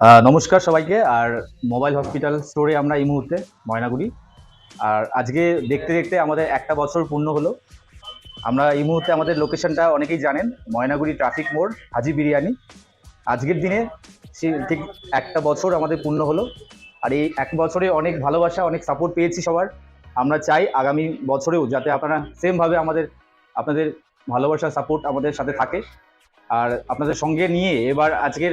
নমস্কার সবাইকে। আর mobile hospital স্টোরে আমরা এই মুহূর্তে ময়নাগুড়ি। আর আজকে দেখতে দেখতে আমাদের একটা বছর পূর্ণ হলো। আমরা এই মুহূর্তে আমাদের লোকেশনটা অনেকেই জানেন, ময়নাগুড়ি ট্রাফিক মোড়, হাজি বিরিয়ানি। আজকের দিনে সে ঠিক একটা বছর আমাদের পূর্ণ হলো। আর এই এক বছরে অনেক ভালোবাসা, অনেক সাপোর্ট পেয়েছি সবার। আমরা চাই আগামী বছরেও যাতে আপনারা সেমভাবে আমাদের, আপনাদের ভালোবাসা সাপোর্ট আমাদের সাথে থাকে। আর আপনাদের সঙ্গে নিয়ে এবার আজকের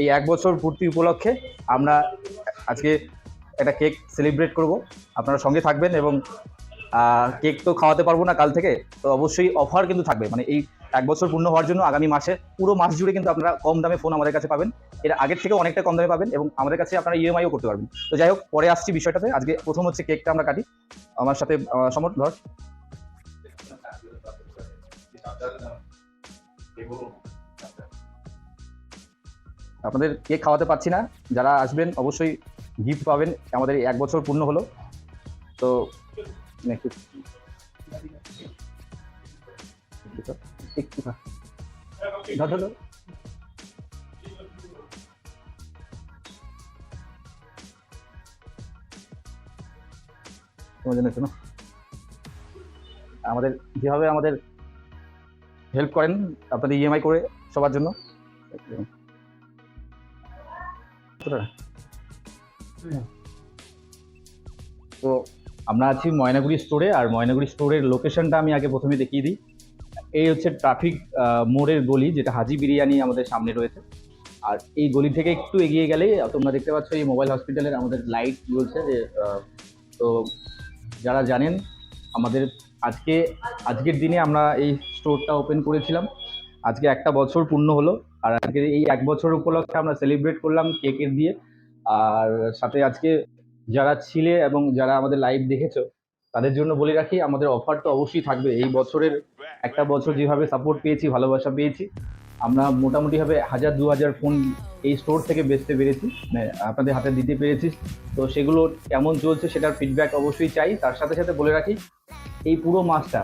এই এক বছর পূর্তি উপলক্ষে আমরা আজকে একটা কেক সেলিব্রেট করব। আপনারা সঙ্গে থাকবেন এবং কেক তো খাওয়াতে পারব না কাল থেকে, তো অবশ্যই অফার কিন্তু থাকবে। মানে এই এক বছর পূর্ণ হওয়ার জন্য আগামী মাসে পুরো মাস জুড়ে কিন্তু আপনারা কম দামে ফোন আমাদের কাছে পাবেন। এর আগের থেকে অনেকটা কম দামে পাবেন এবং আমাদের কাছে আপনারা ইএমআইও করতে পারবেন। তো যাই হোক, পরে আসছি বিষয়টাতে। আজকে প্রথম হচ্ছে কেকটা আমরা কাটি। আমার সাথে সমর, ধর। আপনাদের কেক খাওয়াতে পারছি না। যারা আসবেন, অবশ্যই গিফট পাবেন। আমাদের এক বছর পূর্ণ হলো। তো আমাদের যেভাবে আমাদের হেল্প করেন, আপনাদের ইএমআই করে সবার জন্য। তো আমরা আছি ময়নাগুড়ি স্টোরে আর ময়নাগুড়ি স্টোরের লোকেশনটা আমি আগে প্রথমে দেখিয়ে দিই। এই হচ্ছে ট্রাফিক মোড়ের গলি যেটা হাজি বিরিয়ানি আমাদের সামনে রয়েছে। আর এই গলি থেকে একটু এগিয়ে গেলেই তোমরা দেখতে পাচ্ছ এই মোবাইল হসপিটালের আমাদের লাইট জ্বলছে যে তো যারা জানেন আমাদের আজকে আজকের দিনে আমরা এই স্টোরটা ওপেন করেছিলাম। আজকে একটা বছর পূর্ণ হলো। আর আজকে এই এক বছর উপলক্ষে আমরা সেলিব্রেট করলাম কেকের দিয়ে। আর সাথে আজকে যারা ছিলে এবং যারা আমাদের লাইভ দেখেছ, তাদের জন্য বলে রাখি, আমাদের অফার তো অবশ্যই থাকবে। এই বছরের একটা বছর যেভাবে সাপোর্ট পেয়েছি, ভালোবাসা পেয়েছি, আমরা মোটামুটিভাবে হাজার দু হাজার ফোন এই স্টোর থেকে বেচতে পেরেছি মানে আপনাদের হাতে দিতে পেরেছি। তো সেগুলো কেমন চলছে সেটার ফিডব্যাক অবশ্যই চাই। তার সাথে সাথে বলে রাখি, এই পুরো মাসটা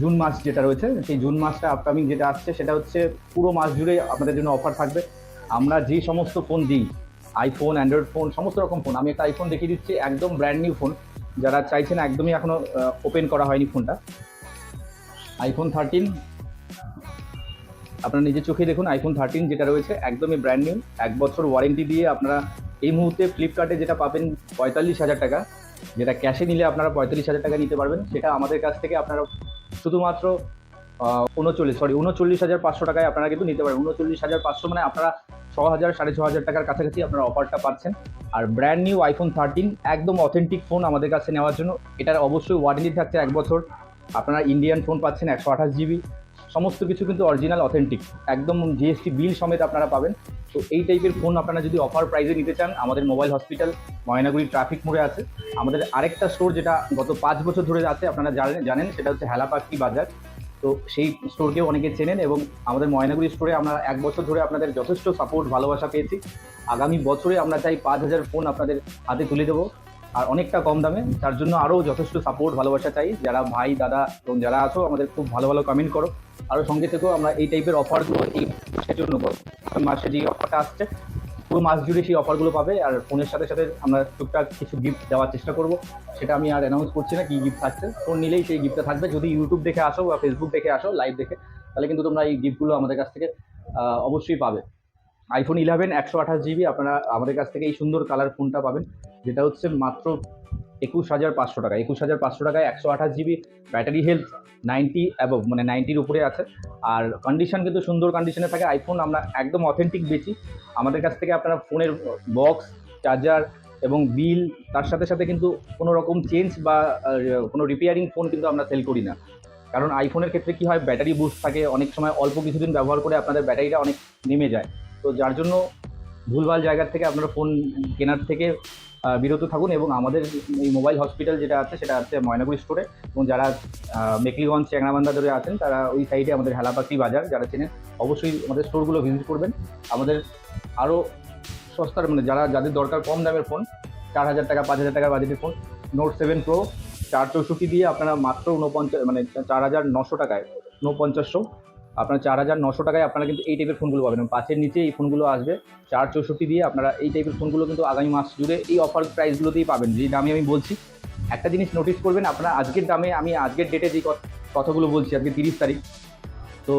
জুন মাস যেটা রয়েছে, সেই জুন মাসটা আপকামিং যেটা আসছে, সেটা হচ্ছে পুরো মাস জুড়ে আপনাদের জন্য অফার থাকবে। আমরা যে সমস্ত ফোন দিই আইফোন অ্যান্ড্রয়েড ফোন সমস্ত রকম ফোন আমি একটা আইফোন দেখিয়ে দিচ্ছি, একদম ব্র্যান্ড নিউ ফোন যারা চাইছেন একদমই এখনও ওপেন করা হয়নি ফোনটা আইফোন থার্টিন আপনারা নিজের চোখে দেখুন আইফোন থার্টিন যেটা রয়েছে, একদমই ব্র্যান্ড নিউ এক বছর ওয়ারেন্টি দিয়ে আপনারা এই মুহূর্তে ফ্লিপকার্টে যেটা পাবেন পঁয়তাল্লিশ হাজার টাকা, যেটা ক্যাশে নিলে আপনারা পঁয়তাল্লিশ হাজার টাকা নিতে পারবেন, সেটা আমাদের কাছ থেকে আপনারা শুধুমাত্র উনচল্লিশ সরি উনচল্লিশ হাজার পাঁচশো টাকায় আপনারা কিন্তু নিতে পারেন। উনচল্লিশ হাজার পাঁচশো মানে আপনারা ছ হাজার, সাড়ে ছ হাজার টাকার কাছাকাছি আপনারা অফারটা পাচ্ছেন। আর ব্র্যান্ড নিউ আইফোন থার্টিন একদম অথেন্টিক ফোন আমাদের কাছে নেওয়ার জন্য। এটার অবশ্যই ওয়ারেন্টি থাকছে এক বছর। আপনারা ইন্ডিয়ান ফোন পাচ্ছেন একশো আঠাশ জিবি সমস্ত কিছু কিন্তু অরিজিনাল অথেন্টিক একদম জিএসটি বিল সমেত আপনারা পাবেন। তো এই টাইপের ফোন আপনারা যদি অফার প্রাইসে নিতে চান, আমাদের মোবাইল হসপিটাল ময়নাগুড়ি ট্রাফিক মোড়ে আছে। আমাদের আরেকটা স্টোর যেটা গত পাঁচ বছর ধরে আছে, আপনারা জানেন জানেন, সেটা হচ্ছে হেলাপাকি বাজার। তো সেই স্টোরকেও অনেকে চেনেন এবং আমাদের ময়নাগুড়ি স্টোরে আমরা এক বছর ধরে আপনাদের যথেষ্ট সাপোর্ট ভালোবাসা পেয়েছি। আগামী বছরে আমরা চাই পাঁচ হাজার ফোন আপনাদের হাতে তুলে দেবো। আর অনেকটা কম দামে। তার জন্য আরও যথেষ্ট সাপোর্ট ভালোবাসা চাই। যারা ভাই, দাদা এবং যারা আছো, আমাদের খুব ভালো ভালো কমেন্ট করো। আরও সঙ্গে থেকেও আমরা এই টাইপের অফারগুলো এই মাসের জন্য মাসে যে অফারটা আসছে, পুরো মাস জুড়ে সেই অফারগুলো পাবে। আর ফোনের সাথে সাথে আমরা টুকটাক কিছু গিফট দেওয়ার চেষ্টা করব। সেটা আমি আর অ্যানাউন্স করছি না কি গিফট থাকছে। ফোন নিলেই সেই গিফটটা থাকবে। যদি ইউটিউব দেখে আসো বা ফেসবুক দেখে আসো লাইভ দেখে, তাহলে কিন্তু তোমরা এই গিফটগুলো আমাদের কাছ থেকে অবশ্যই পাবে। আইফোন ইলেভেন একশো আঠাশ জিবি আপনারা আমাদের কাছ থেকে এই সুন্দর কালার ফোনটা পাবেন। যেটা হচ্ছে মাত্র একুশ হাজার পাঁচশো টাকা। একুশ হাজার পাঁচশো টাকায় একশো আঠাশ GB battery health ninety above মানে নাইনটির উপরে আছে। আর কন্ডিশন কিন্তু সুন্দর কন্ডিশনে থাকে। আইফোন আমরা একদম অথেন্টিক বেচি। আমাদের কাছ থেকে আপনারা ফোনের বক্স চার্জার এবং বিল তার সাথে সাথে কিন্তু কোনো রকম চেঞ্জ বা কোনো রিপেয়ারিং ফোন কিন্তু আমরা সেল করি না। কারণ আইফোনের ক্ষেত্রে কি হয়? ব্যাটারি বুস্ট থাকে। অনেক সময় অল্প কিছুদিন ব্যবহার করে আপনাদের ব্যাটারিটা অনেক নেমে যায়। তো যার জন্য ভুলভাল জায়গার থেকে আপনারা ফোন কেনার থেকে বিরত থাকুন এবং আমাদের এই মোবাইল হসপিটাল যেটা আছে, সেটা আছে ময়নাগুড়ি স্টোরে এবং যারা মেকলিগঞ্জ চ্যাংরাবান্ধা ধরে আছেন, তারা ওই সাইডে আমাদের হেলাপাতি বাজার যারা চেনেন, অবশ্যই আমাদের স্টোরগুলো ভিজিট করবেন। আমাদের আরও সস্তার মানে যারা, যাদের দরকার কম দামের ফোন চার হাজার টাকা, পাঁচ হাজার টাকার বাজেটের ফোন নোট সেভেন প্রো চার চৌষট্টি দিয়ে আপনারা মাত্র উনপঞ্চাশ মানে চার হাজার নশো টাকায় উনপঞ্চাশশো আপনার চার হাজার নশো টাকায় আপনারা কিন্তু এই টাইপের ফোনগুলো পাবেন। পাঁচের নিচে এই ফোনগুলো আসবে, চার চৌষট্টি দিয়ে আপনারা এই টাইপের ফোনগুলো কিন্তু আগামী মাস জুড়ে এই অফার প্রাইসগুলোতেই পাবেন। যে দামে আমি বলছি, একটা জিনিস নোটিস করবেন, আপনারা আজকের দামে আমি আজকের ডেটে যে কথাগুলো বলছি, আজকে তিরিশ তারিখ, তো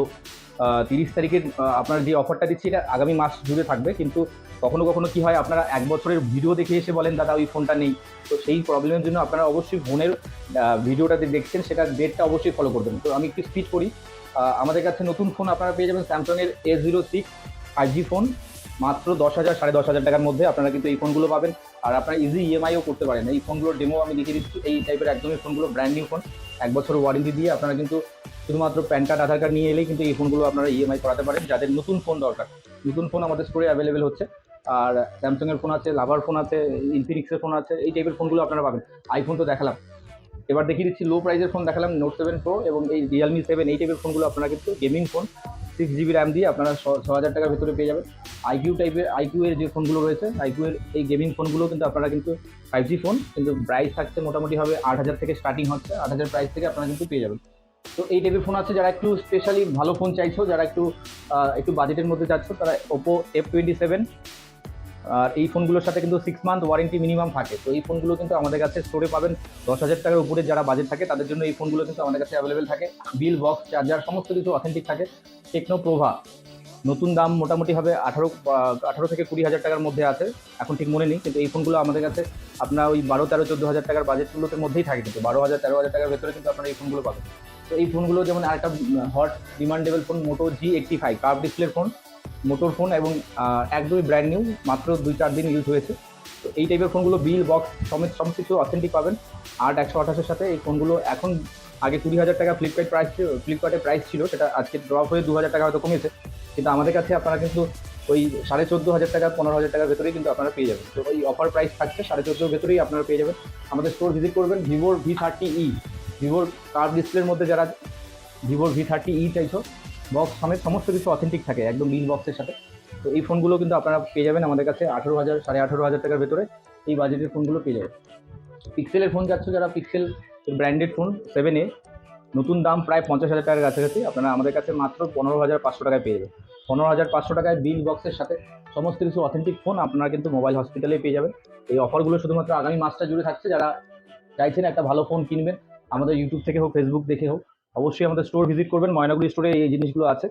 তিরিশ তারিখের আপনার যে অফারটা দিচ্ছি, এটা আগামী মাস জুড়ে থাকবে। কিন্তু কখনো কখনো কি হয়, আপনারা এক বছরের ভিডিও দেখে এসে বলেন, দাদা, ওই ফোনটা নেই। তো সেই প্রবলেমের জন্য আপনারা অবশ্যই ফোনের ভিডিওটা দেখছেন, সেটা ডেটটা অবশ্যই ফলো করবেন তো আমি একটু স্পিড করি। আমাদের কাছে নতুন ফোন আপনারা পেয়ে যাবেন স্যামসাংয়ের A zero six five G phone মাত্র দশ হাজার, সাড়ে দশ হাজার টাকার মধ্যে আপনারা কিন্তু এই ফোনগুলো পাবেন। আর আপনারা ইজি ইএমআইও করতে পারেন। এই ফোনগুলোর ডেমো আমি দেখিয়ে দিচ্ছি। এই টাইপের একদমই ফোনগুলো ব্র্যান্ড নিউ ফোন এক বছর ওয়ারেন্টি দিয়ে আপনারা কিন্তু শুধুমাত্র প্যান কার্ড আধার কার্ড নিয়ে এলেই কিন্তু এই ফোনগুলো আপনারা ইএমআই করাতে পারেন। যাদের নতুন ফোন দরকার, নতুন ফোন আমাদের স্টোরে অ্যাভেলেবেল হচ্ছে। আর স্যামসাংয়ের ফোন আছে লাভার ফোন আছে ইনফিনিক্সের ফোন আছে, এই টাইপের ফোনগুলো আপনারা পাবেন। আইফোন তো দেখালাম। এবার দেখিয়ে দিচ্ছি লো প্রাইসের ফোন দেখালাম নোট সেভেন প্রো এবং এই রিয়েলমি সেভেন এই টাইপের ফোনগুলো আপনারা কিন্তু gaming phone six GB RAM দিয়ে আপনারা ছ হাজার টাকার ভেতরে পেয়ে যাবেন। আইকিউ টাইপের আইকিউ এর যে ফোনগুলো রয়েছে আইকিউ এর এই গেমিং ফোনগুলো কিন্তু আপনারা কিন্তু ফাইভ জি ফোন কিন্তু প্রাইস থাকছে মোটামুটি হবে আট হাজার থেকে স্টার্টিং হচ্ছে, আট হাজার প্রাইস থেকে আপনারা কিন্তু পেয়ে যাবেন। তো এই টাইপের ফোন আছে, যারা একটু স্পেশালি ভালো ফোন চাইছো, যারা একটু একটু বাজেটের মধ্যে যাচ্ছ, তারা ওপো এফ টোয়েন্টি সেভেন আর এই ফোনগুলোর সাথে কিন্তু সিক্স মান্থ ওয়ারেন্টি মিনিমাম থাকে। তো এই ফোনগুলো কিন্তু আমাদের কাছে স্টোরে পাবেন, দশ হাজার টাকার উপরে যারা বাজেট থাকে, তাদের জন্য এই ফোনগুলো কিন্তু আমাদের কাছে অ্যাভেলেবেল থাকে। বিল বক্স চার্জার সমস্ত কিছু অথেন্টিক থাকে। টেকনো প্রভা নতুন দাম মোটামুটি হবে আঠারো আঠারো থেকে কুড়ি হাজার টাকার মধ্যে আছে, এখন ঠিক মনে নেই, কিন্তু এই ফোনগুলো আমাদের কাছে আপনার ওই বারো, তেরো, চোদ্দ হাজার টাকার বাজেটগুলোর মধ্যেই থাকে, কিন্তু বারো হাজার, তেরো হাজার টাকার ভেতরে কিন্তু আপনারা এই ফোনগুলো পাবেন। তো এই ফোনগুলো যেমন আরেকটা hot demandable phone Moto G eighty five curve ডিসপ্লের ফোন মোটোর ফোন এবং একদমই ব্র্যান্ড নিউ মাত্র দুই চার দিন ইউজ হয়েছে। তো এই টাইপের ফোনগুলো বিল বক্স সমেত সব কিছু অথেন্টিক পাবেন। আট, একশো আঠাশের সাথে এই ফোনগুলো এখন আগে কুড়ি হাজার টাকা ফ্লিপকার্ট প্রাইস ফ্লিপকার্টের প্রাইস ছিল, সেটা আজকে ড্রপ হয়ে দু হাজার টাকা হয়তো কমেছে। কিন্তু আমাদের কাছে আপনারা কিন্তু ওই সাড়ে চোদ্দ হাজার টাকা, পনেরো হাজার টাকার ভেতরেই কিন্তু আপনারা পেয়ে যাবেন। তো ওই অফার প্রাইস থাকছে, সাড়ে চোদ্দোর ভেতরেই আপনারা পেয়ে যাবেন। আমাদের স্টোর ভিজিট করবেন ভিভোর ভি থার্টি ই ভিভোর কার্ভ ডিসপ্লের মধ্যে যারা ভিভোর ভি থার্টি ই চাইছো বক্স সমেত সমস্ত কিছু অথেন্টিক থাকে, একদম বিল বক্সের সাথে। তো এই ফোনগুলো কিন্তু আপনারা পেয়ে যাবেন আমাদের কাছে আঠেরো হাজার, সাড়ে আঠেরো হাজার টাকার ভেতরে এই বাজেটের ফোনগুলো পেয়ে যাবেন। পিক্সেলের ফোন যাচ্ছ যারা Pixel branded phone seven A, নতুন দাম প্রায় পঞ্চাশ হাজার টাকার কাছাকাছি, আপনারা আমাদের কাছে মাত্র পনেরো হাজার পাঁচশো টাকায় পেয়ে যাবেন। পনেরো হাজার পাঁচশো টাকায় বিল বক্সের সাথে সমস্ত কিছু অথেন্টিক ফোন আপনারা কিন্তু মোবাইল হসপিটালে পেয়ে যাবেন। এই অফারগুলো শুধুমাত্র আগামী মাসটা জুড়ে থাকছে, যারা চাইছেন একটা ভালো ফোন কিনবেন আমাদের ইউটিউব থেকে হোক ফেসবুক দেখে হোক, অবশ্যই আমাদের স্টোর ভিজিট করবেন। ময়নাগুড়ি স্টোরে এই জিনিসগুলো আছে।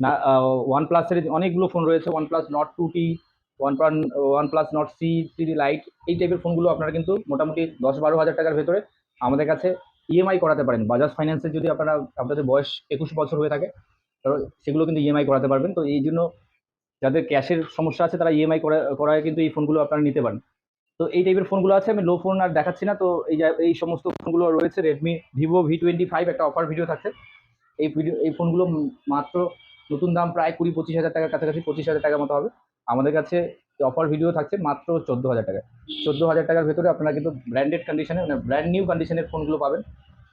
না ওয়ান প্লাসের অনেকগুলো ফোন রয়েছে। OnePlus Nord two T OnePlus OnePlus Nord C three lite এই টাইপের ফোনগুলো আপনারা কিন্তু মোটামুটি দশ বারো হাজার টাকার ভেতরে আমাদের কাছে ইএমআই করাতে পারেন। বাজাজ ফাইন্যান্সের যদি আপনারা, আপনাদের বয়স একুশ বছর হয়ে থাকে সেগুলো কিন্তু ইএমআই করাতে পারবেন। তো এই জন্য যাদের ক্যাশের সমস্যা আছে, তারা ইএমআই করায় কিন্তু এই ফোনগুলো আপনারা নিতে পারেন। তো এই টাইপের ফোনগুলো আছে, আমি লো ফোন আর দেখাচ্ছি না। তো এই এই সমস্ত ফোনগুলো রয়েছে Redmi Vivo V twenty five একটা অফার ভিডিও থাকছে। এই ভিডিও এই ফোনগুলো মাত্র নতুন দাম প্রায় কুড়ি পঁচিশ হাজার টাকার কাছাকাছি, পঁচিশ হাজার টাকার মতো হবে। আমাদের কাছে অফার ভিডিও থাকছে মাত্র চোদ্দ হাজার টাকা চোদ্দ হাজার টাকার ভেতরে আপনারা কিন্তু ব্র্যান্ডেড কন্ডিশনে মানে ব্র্যান্ড নিউ কন্ডিশনের ফোনগুলো পাবেন।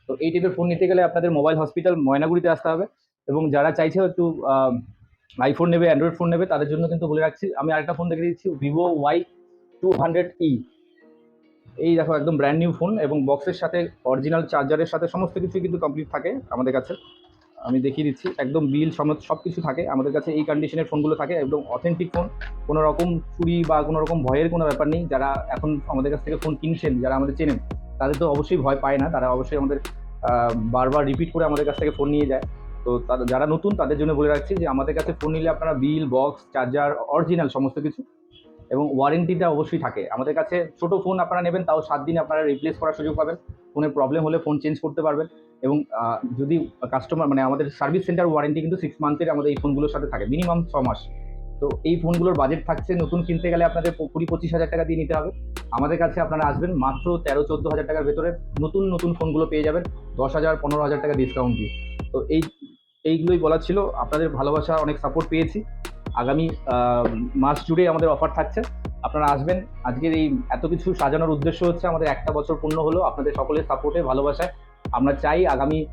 তো এই টাইপের ফোন নিতে গেলে আপনাদের মোবাইল হসপিটাল ময়নাগুড়িতে আসতে হবে। এবং যারা চাইছে একটু আইফোন নেবে অ্যান্ড্রয়েড ফোন নেবে, তাদের জন্য কিন্তু বলে রাখছি। আমি আরেকটা ফোন দেখে দিচ্ছি Vivo Y two hundred E এই দেখো, একদম ব্র্যান্ড নিউ ফোন এবং বক্সের সাথে অরিজিনাল চার্জারের সাথে সমস্ত কিছু কিন্তু কমপ্লিট থাকে আমাদের কাছে। আমি দেখিয়ে দিচ্ছি, একদম বিল সমেত সব কিছু থাকে। আমাদের কাছে এই কন্ডিশনের ফোনগুলো থাকে, একদম অথেন্টিক ফোন কোনো রকম চুরি বা কোনো রকম ভয়ের কোনো ব্যাপার নেই। যারা এখন আমাদের কাছ থেকে ফোন কিনছেন, যারা আমাদের চেনেন, তাদের তো অবশ্যই ভয় পায় না। তারা অবশ্যই আমাদের বারবার রিপিট করে আমাদের কাছ থেকে ফোন নিয়ে যায়। তো যারা নতুন, তাদের জন্য বলে রাখছি যে, আমাদের কাছে ফোন নিলে আপনারা বিল বক্স চার্জার অরিজিনাল সমস্ত কিছু এবং ওয়ারেন্টিটা অবশ্যই থাকে। আমাদের কাছে ছোট ফোন আপনারা নেবেন, তাও সাত দিনে আপনারা রিপ্লেস করার সুযোগ পাবেন। ফোনের প্রবলেম হলে ফোন চেঞ্জ করতে পারবেন এবং যদি কাস্টমার মানে আমাদের সার্ভিস সেন্টার ওয়ারেন্টি কিন্তু সিক্স মান্থের আমাদের এই ফোনগুলোর সাথে থাকে মিনিমাম ছ মাস। তো এই ফোনগুলোর বাজেট থাকছে, নতুন কিনতে গেলে আপনাদের কুড়ি পঁচিশ হাজার টাকা দিয়ে নিতে হবে। আমাদের কাছে আপনারা আসবেন, মাত্র তেরো, চোদ্দ হাজার টাকার ভেতরে নতুন নতুন ফোনগুলো পেয়ে যাবেন, দশ হাজার, পনেরো হাজার টাকা ডিসকাউন্ট দিয়ে। তো এই, এইগুলোই বলার ছিল। আপনাদের ভালোবাসা, অনেক সাপোর্ট পেয়েছি। আগামী মাস জুড়ে আমাদের অফার থাকছে। আপনারা আসবেন। আজকের এই এত কিছু সাজানোর উদ্দেশ্য হচ্ছে আমাদের একটা বছর পূর্ণ হলো আপনাদের সকলের সাপোর্টে ভালোবাসায়। আমরা চাই আগামী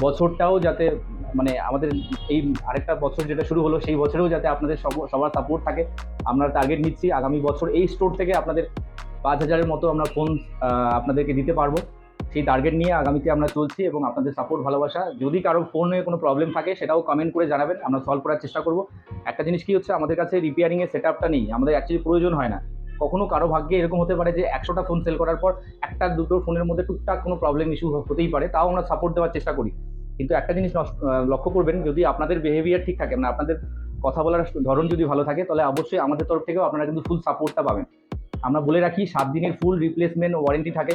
বছরটাও যাতে মানে আমাদের এই আরেকটা বছর যেটা শুরু হলো, সেই বছরেও যাতে আপনাদের সব- সবার সাপোর্ট থাকে। আমরা টার্গেট নিচ্ছি আগামী বছর এই স্টোর থেকে আপনাদের পাঁচ হাজারের মতো আমরা ফোন আপনাদেরকে দিতে পারব। সেই টার্গেট নিয়ে আগামীতে আমরা চলছি এবং আপনাদের সাপোর্ট ভালোবাসা, যদি কারও ফোনে কোনো প্রবলেম থাকে, সেটাও কমেন্ট করে জানাবেন, আমরা সলভ করার চেষ্টা করব। একটা জিনিস কি হচ্ছে, আমাদের কাছে রিপেয়ারিংয়ের সেট আপটা নেই, আমাদের অ্যাকচুয়ালি প্রয়োজন হয় না। কখনো কারও ভাগ্যে এরকম হতে পারে যে একশোটা ফোন সেল করার পর একটা, দুটো ফোনের মধ্যে টুকটাক কোনো প্রবলেম ইস্যু হতেই পারে, তাও আমরা সাপোর্ট দেওয়ার চেষ্টা করি। কিন্তু একটা জিনিস লক্ষ্য করবেন, যদি আপনাদের বিহেভিয়ার ঠিক থাকে মানে আপনাদের কথা বলার ধরন যদি ভালো থাকে, তাহলে অবশ্যই আমাদের তরফ থেকেও আপনারা কিন্তু ফুল সাপোর্টটা পাবেন। আমরা বলে রাখি, সাত দিনের ফুল রিপ্লেসমেন্ট ওয়ারেন্টি থাকে।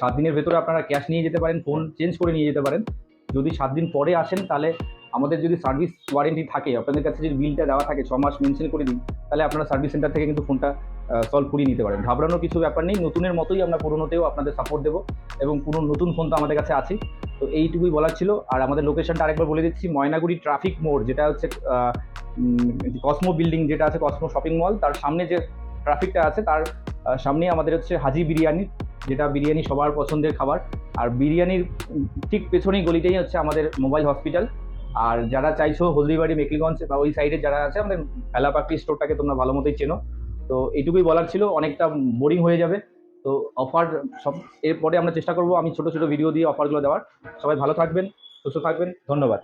সাত দিনের ভেতরে আপনারা ক্যাশ নিয়ে যেতে পারেন ফোন চেঞ্জ করে নিয়ে যেতে পারেন। যদি সাত দিন পরে আসেন তাহলে আমাদের যদি সার্ভিস ওয়ারেন্টি থাকে আপনাদের কাছে যদি বিলটা দেওয়া থাকে ছ মাস মেনশন করে দিন তাহলে আপনারা সার্ভিস সেন্টার থেকে কিন্তু ফোনটা সলভ করিয়ে নিতে পারেন। ঘাবড়ানোর কিছু ব্যাপার নেই নতুনের মতোই আমরা পুরোনোতেও আপনাদের সাপোর্ট দেবো এবং পুরো নতুন ফোন তো আমাদের কাছে আছে তো এইটুকুই বলার ছিল আর আমাদের লোকেশনটা আরেকবার বলে দিচ্ছি ময়নাগুড়ি ট্রাফিক মোড় যেটা হচ্ছে কসমো বিল্ডিং যেটা আছে কসমো শপিং মল তার সামনে যে ট্রাফিকটা আছে তার আহ, সামনেই আমাদের হচ্ছে হাজি বিরিয়ানি। যেটা বিরিয়ানি সবার পছন্দের খাবার। আর বিরিয়ানির ঠিক পেছনেই গলিটাই হচ্ছে আমাদের মোবাইল হসপিটাল। আর যারা চাইছো হলদিবাড়ি, মেকলিগঞ্জ বা ওই সাইডে যারা আছে, আমাদের এলাপাকি স্টোরটাকে তোমরা ভালো মতোই চেনো। তো এইটুকুই বলার ছিল, অনেকটা বোরিং হয়ে যাবে। তো অফার সব, এরপরে আমরা চেষ্টা করব, আমি ছোটো ছোটো ভিডিও দিয়ে অফারগুলো দেওয়ার। সবাই ভালো থাকবেন, সুস্থ থাকবেন, ধন্যবাদ।